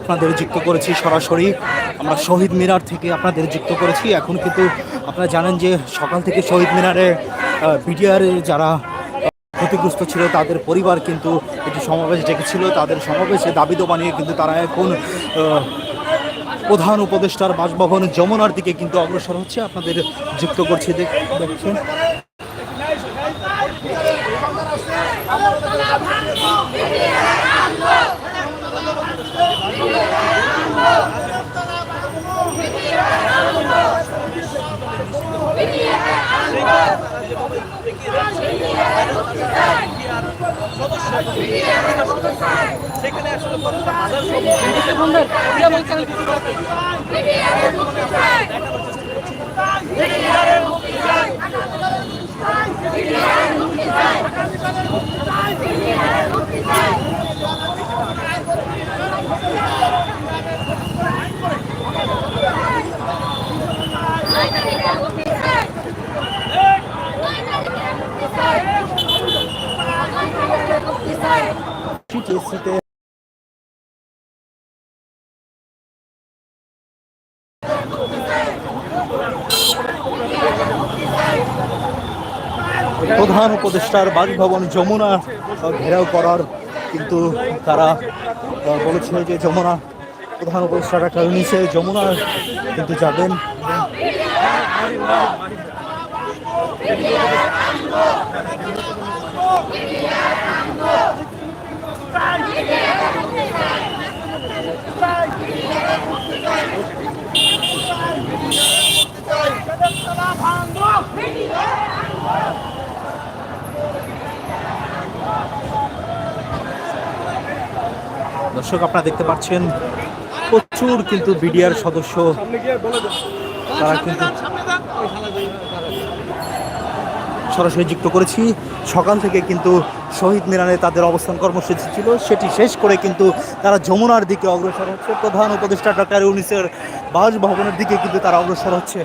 আপনাদের যুক্ত করেছি সরাসরি। আমরা শহীদ মিনার থেকে আপনাদের যুক্ত করেছি। এখন কিন্তু আপনারা জানেন যে সকাল থেকে শহীদ মিনারে বিডিআরে যারা ক্ষতিগ্রস্ত ছিল, তাদের পরিবার কিন্তু একটি সমাবেশ ডেকেছিল। তাদের সমাবেশে দাবি নিয়ে কিন্তু তারা এখন প্রধান উপদেষ্টার বাসভবন যমুনার দিকে কিন্তু অগ্রসর হচ্ছে। আপনাদের যুক্ত করছি দেখ- দেখছেন টিএসসিতে প্রধান উপদেষ্টার বাসভবন যমুনা ঘেরাও করার কিন্তু তারা আহ, বলেছে যে যমুনা প্রধান উপদেষ্টা ডাক্তার ইউনিসে যমুনা কিন্তু যাবেন। দর্শক, আপনারা দেখতে পাচ্ছেন, প্রচুর কিন্তু বিডিআর সদস্য। তারা কিন্তু সরাসরি যুক্ত করেছি। সকাল থেকে কিন্তু শহীদ মিরানে তাদের অবস্থান কর্মসূচি ছিল। সেটি শেষ করে কিন্তু তারা যমুনার দিকে অগ্রসর হচ্ছে। প্রধান উপদেষ্টা ডক্টর ইউনিসের বাসভবনের দিকে কিন্তু তারা অগ্রসর হচ্ছে।